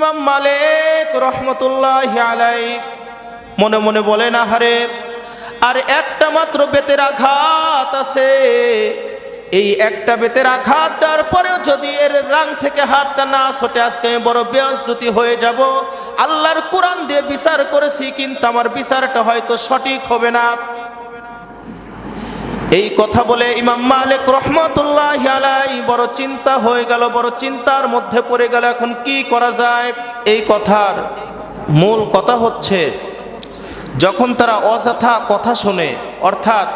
ইমাম মালিক রহমতুল্লাহ আলাই মনে মনে বলেন, আহারে, আর একটা মাত্র বেতের আঘাত আছে। এই একটা বেতের আঘাত দেওয়ার পরেও যদি এর রাং থেকে হাতটা না ছোটে, আজকে আমি বড় বেয়জ্জতি হয়ে যাব। আল্লাহর কোরআন দিয়ে বিচার করেছি, কিন্তু আমার বিচারটা হয়তো সঠিক হবে না। এই কথা বলে ইমাম মালিক রহমতুল্লাহ আলাই বড় চিন্তা হয়ে গেল, বড় চিন্তার মধ্যে পড়ে গেল, এখন কি করা যায়? এই কথার মূল কথা হচ্ছে, যখন তারা অযথা কথা শোনে, অর্থাৎ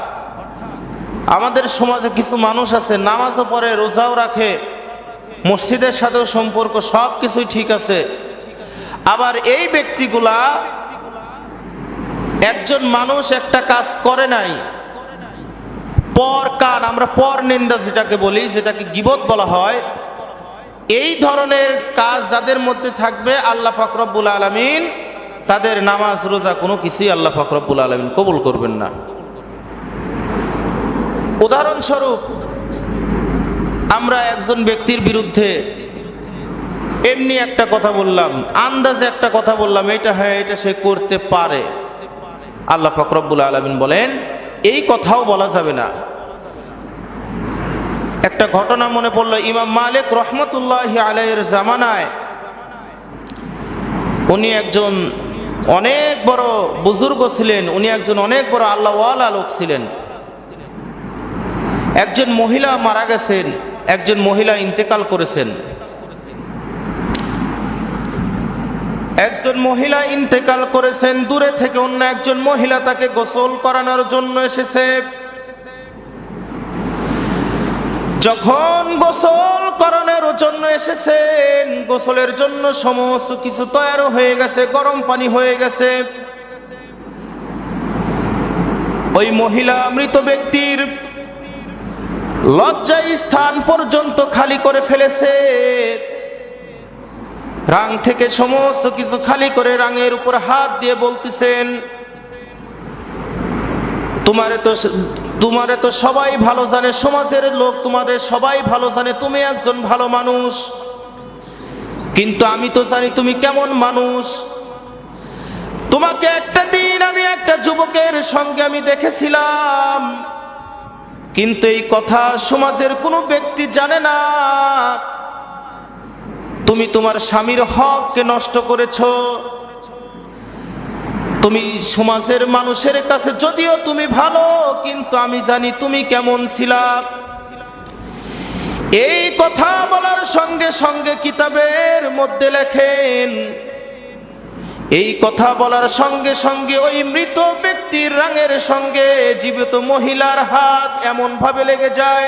আমাদের সমাজে কিছু মানুষ আছে, নামাজও পড়ে, রোজাও রাখে, মসজিদের সাথেও সম্পর্ক, সব কিছুই ঠিক আছে, আবার এই ব্যক্তিগুলা একজন মানুষ একটা কাজ করে নাই পর কান, আমরা পর নিন্দা যেটাকে বলি যেটাকে গিবত বলা হয়। এই ধরনের কাজ যাদের মধ্যে থাকবে, আল্লাহ ফাকরবুল আলমিন, তাদের নামাজ, রোজা কোনো কিছুই আল্লাহ ফাকরবুল আলমিন কবুল করবেন না। উদাহরণস্বরূপ, আমরা একজন ব্যক্তির বিরুদ্ধে এমনি একটা কথা বললাম, আন্দাজে একটা কথা বললাম, এটা হ্যাঁ এটা সে করতে পারে। আল্লাহ ফকরবুল আলমিন বলেন, এই কথাও বলা যাবে না। একটা ঘটনা মনে পড়ল, ইমাম মালিক রহমতুল্লাহ আলাইয়ের জামানায়। উনি একজন অনেক বড় বুজুর্গ ছিলেন, উনি একজন অনেক বড় আল্লাহওয়ালা লোক ছিলেন। একজন মহিলা মারা গেছেন, একজন মহিলা ইন্তেকাল করেছেন। একজন মহিলা ইন্তেকাল করেছেন, দূরে থেকে অন্য একজন মহিলা তাকে গোসল করানোর জন্য এসেছে। যখন গোসল করানোর জন্য এসেছেন, গোসলের জন্য সমস্ত কিছু তৈরি হয়ে গেছে, গরম পানি হয়ে গেছে। ওই মহিলা, মৃত ব্যক্তির লজ্জা স্থান পর্যন্ত খালি করে ফেলেছে। রাং থেকে সমস্ত কিছু খালি করে রাঙের উপর হাত দিয়ে বলতেছেন, তোমারে তো তোমারে তো সবাই ভালো জানে, সমাজের লোক তোমাদের সবাই ভালো জানে, তুমি একজন ভালো মানুষ। কিন্তু আমি তো জানি তুমি কেমন মানুষ। তোমাকে একটা দিন আমি একটা যুবকের সঙ্গে আমি দেখেছিলাম। কিন্তু এই কথা সমাজের কোনো ব্যক্তি জানে না। তুমি তোমার স্বামীর হককে নষ্ট করেছ। তুমি সমাজের মানুষের কাছে যদিও তুমি ভালো, কিন্তু আমি জানি তুমি কেমন ছিলা। এই কথা বলার সঙ্গে সঙ্গে কিতাবের মধ্যে লেখেন, এই কথা বলার সঙ্গে সঙ্গে ওই মৃত ব্যক্তির রাঙের সঙ্গে জীবিত মহিলার হাত এমন ভাবে লেগে যায়,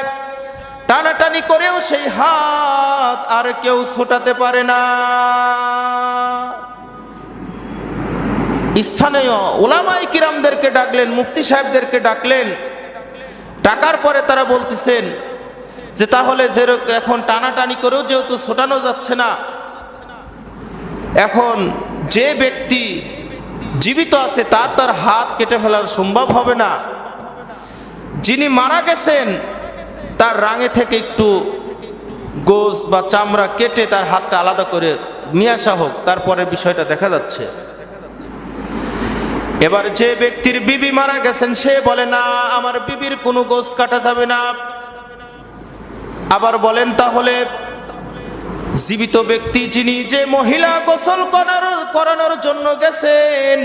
টানাটানি করেও সেই হাত আর কেউ ছোটাতে পারে না। স্থানীয় ওলামাই কিরামদেরকে ডাকলেন, মুফতি সাহেবদেরকে ডাকলেন। ডাকার পরে তারা বলতেছেন যে, তাহলে যেরকম এখন টানাটানি করেও যেহেতু ছোটানো যাচ্ছে না, এখন যে ব্যক্তি জীবিত আছে তার তার হাত কেটে ফেলার সম্ভব হবে না। যিনি মারা গেছেন, তার রাঙে থেকে একটু গোস বা চামড়া কেটে তার হাতটা আলাদা করে নিয়ে আসা হোক, তারপরে বিষয়টা দেখা যাচ্ছে। এবার যে ব্যক্তির বিবি মারা গেছেন, সে বলে, না, আমার বিবির কোনো গোস কাটা যাবে না। আবার বলেন, তাহলে জীবিত ব্যক্তি যিনি যে মহিলা গোসল করার, করানোর জন্য গেছেন,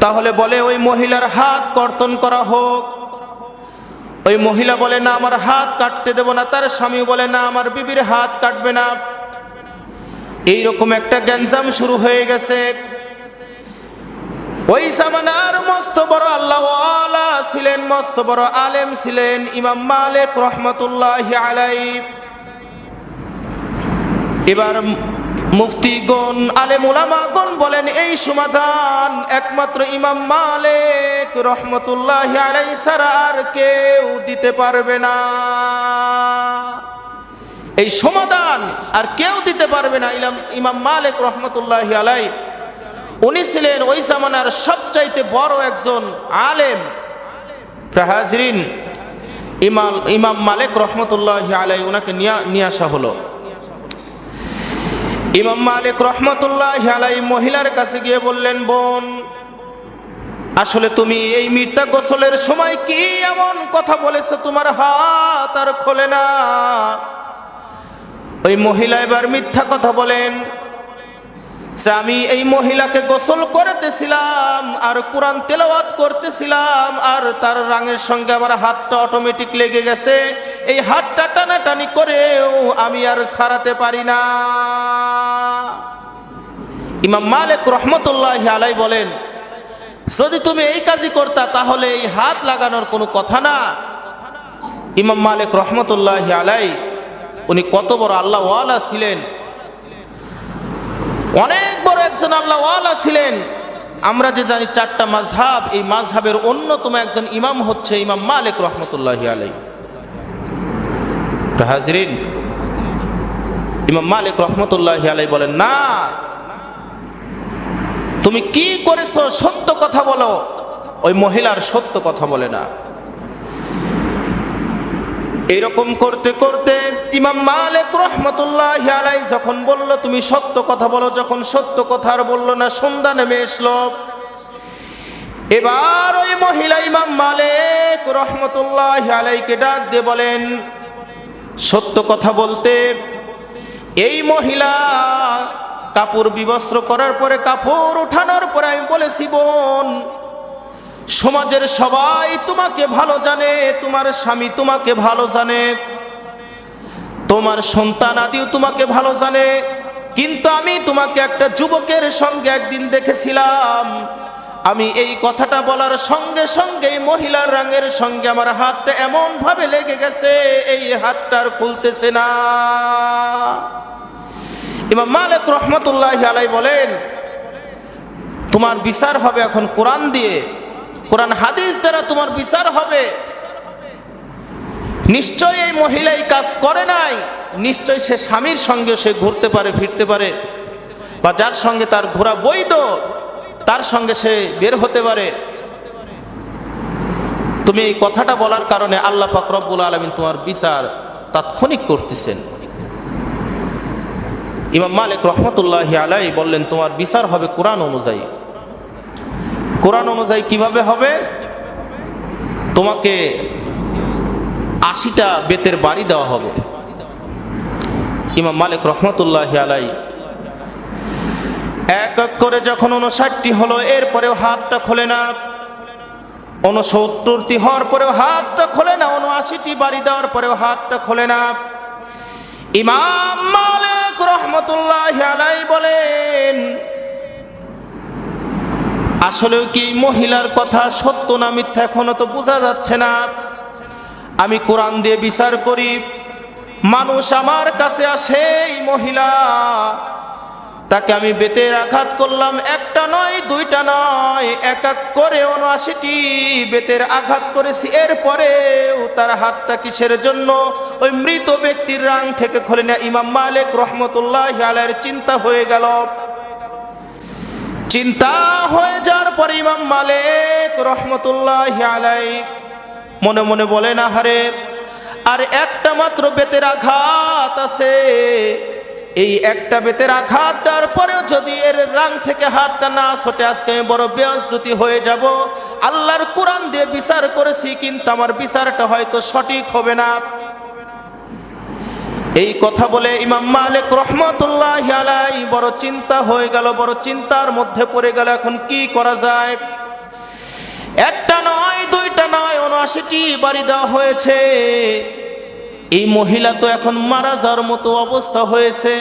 তাহলে বলে, ওই মহিলার হাত কর্তন করা হোক। ওই মহিলা বলে, না, আমার হাত কাটতে দেব না। তার স্বামী বলে, না, আমার বিবির হাত কাটবে না। এইরকম একটা গ্যাঞ্জাম শুরু হয়ে গেছে। ওই জামানার মস্ত বড় আল্লাহ ছিলেন, মস্ত বড় আলেম ছিলেন, ইমাম মালিক রহমতুল্লাহ আলাই এবার মুফতিগণ, আলেম উলামাগণ বলেন, এই সমাধান একমাত্র ইমাম মালিক রহমতুল্লাহ আলাই ছাড়া আর কেউ দিতে পারবে না। এই সমাধান আর কেউ দিতে পারবে না ইমাম মালিক রহমতুল্লাহ আলাই উনি ছিলেন ওই জামানার সবচাইতে বড় একজন আলেম। প্রাহাজরিন ইমাম ইমাম মালিক রহমতুল্লাহ আলাই ওনাকে নিয়ে নিয়ে আসা হলো। ইমাম মালিক রহমতুল্লাহ আলাই মহিলার কাছে গিয়ে বললেন, বোন, আসলে তুমি এই মির্তা গোসলের সময় কি এমন কথা বলেছে? তোমার হাত আর খোলে না। ওই মহিলা এবার মিথ্যা কথা বলেন যে আমি এই মহিলাকে গোসল করতেছিলাম, আর কোরআন তেলাওয়াত করতেছিলাম, আর তার রাঙের সঙ্গে আমার হাতটা অটোমেটিক লেগে গেছে, এই হাতটা টানাটানি করেও আমি আর সারাতে পারি না। ইমাম মালিক রহমতুল্লাহ আলাই বলেন, যদি তুমি এই কাজই করতা, তাহলে এই হাত লাগানোর কোনো কথা না। ইমাম মালিক রহমতুল্লাহ আলাই উনি কত বড় আল্লাহওয়ালা ছিলেন। অনেক বড় একজন আল্লাহ ওয়ালা ছিলেন। আমরা যে জানি চারটা মাঝহাব এই মাঝহাবের অন্যতম একজন ইমাম হচ্ছে ইমাম মালিক রহমতুল্লাহ আলাই হাজরিন, ইমাম মালিক রহমতুল্লাহ আলাই বলেন, না, তুমি কি করেছ সত্য কথা বলো। ওই মহিলার সত্য কথা বলে না। এইরকম করতে করতে ইমাম মালিক রহমতুল্লাহ আলাই যখন বলল, তুমি সত্য কথা বলো, যখন সত্য কথা আর বলল না, সন্ধ্যা নেমে এসলো। এবার ওই মহিলা ইমাম মালিক রহমতুল্লাহ আলাইকে ডাক দিয়ে বলেন, সত্য কথা বলতে এই মহিলা কাপড় বিবস্ত্র করার পরে, কাপড় উঠানোর পরে আমি বলেছি, বোন সমাজের সবাই তোমাকে ভালো জানে, তোমার স্বামী তোমাকে ভালো জানে। তোমার সন্তান আদিও তোমাকে ভালো জানে। কিন্তু আমি তোমাকে একটা যুবকের সঙ্গে একদিন দেখেছিলাম। আমি এই কথাটা বলার সঙ্গে সঙ্গে মহিলার রঙের সঙ্গে আমার হাতটা এমন ভাবে লেগে গেছে, এই হাতটার খুলতেছে না। ইমাম মালিক রহমতুল্লাহ আলাই বলেন, তোমার বিচার হবে এখন কোরআন দিয়ে। কোরআন হাদিস দ্বারা তোমার বিচার হবে। নিশ্চয় এই মহিলা এই কাজ করে নাই নিশ্চয় সে স্বামীর সঙ্গে সে ঘুরতে পারে, ফিরতে পারে। বা যার সঙ্গে তার ঘোরা বৈধ, তার সঙ্গে সে বের হতে পারে। তুমি এই কথাটা বলার কারণে আল্লাহ ফাকরবুল আলমিন তোমার বিচার তাৎক্ষণিক করতেছেন। ইমাম মালিক রহমতুল্লাহ আলাই বললেন, তোমার বিচার হবে কোরআন অনুযায়ী। কোরআন অনুযায়ী কীভাবে হবে? তোমাকে আশিটা বেতের বাড়ি দেওয়া হবে। ইমাম মালিক রহমতুল্লাহ আলাই এক এক করে যখন উনষাটটি হলো, এরপরেও হাতটা খোলে না। উনসত্তরটি হওয়ার পরেও হাতটা খোলে না। উনআশিটি বাড়ি দেওয়ার পরেও হাতটা খোলে না। ইমাম মালিক রহমতুল্লাহ আলাই বলেন আসলেও কি এই মহিলার কথা সত্য না মিথ্যা এখনও তো বোঝা যাচ্ছে না? আমি কোরআন দিয়ে বিচার করি, মানুষ আমার কাছে আসে, এই মহিলা, তাকে আমি বেতের আঘাত করলাম, একটা নয়, দুইটা নয়, এক এক করে উনআশিটি বেতের আঘাত করেছি। এরপরেও তার হাতটা কিসের জন্য? ওই মৃত ব্যক্তির রাং থেকে খোলে না ইমাম মালিক রহমতুল্লাহ আলের চিন্তা হয়ে গেল। চিন্তা হয়ে যাওয়ার পরে ইমাম মালিক রহমতুল্লাহ আলাই মনে মনে বলে না হারে আর একটা মাত্র বেতের আঘাত আছে। এই একটা বেতের আঘাত দেওয়ার পরেও যদি এর রাং থেকে হাতটা না ছোটে, আজকে আমি বড় বেয়জ্জতি হয়ে যাব। আল্লাহর কোরআন দিয়ে বিচার করেছি, কিন্তু আমার বিচারটা হয়তো সঠিক হবে না। এই কথা বলে ইমাম মালিক রহমতুল্লাহ আলাই বড় চিন্তা হয়ে গেল, বড় চিন্তার মধ্যে পড়ে গেল, এখন কি করা যায়? একটা নয়, দুইটা নয়, উনআশিটি বাড়ি দেওয়া হয়েছে। এই মহিলা তো এখন মারা যাওয়ার মতো অবস্থা হয়েছে।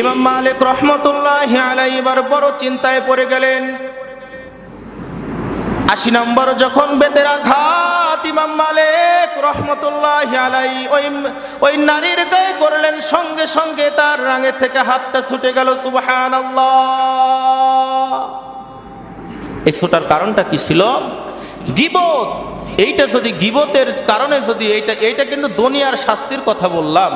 ইমাম মালিক রহমতুল্লাহ আলাই এবার বড় চিন্তায় পড়ে গেলেন। আশি নম্বর যখন বেতের আঘাত ইমাম মালিক রহমতুল্লাহ আলাই ওই ওই নারীর গায়ে করলেন সঙ্গে সঙ্গে তার রাঙের থেকে হাতটা ছুটে গেল সুবহান এই ছোটার কারণটা কি ছিল? গিবত। এইটা যদি গিবতের কারণে যদি এইটা এইটা কিন্তু দুনিয়ার শাস্তির কথা বললাম।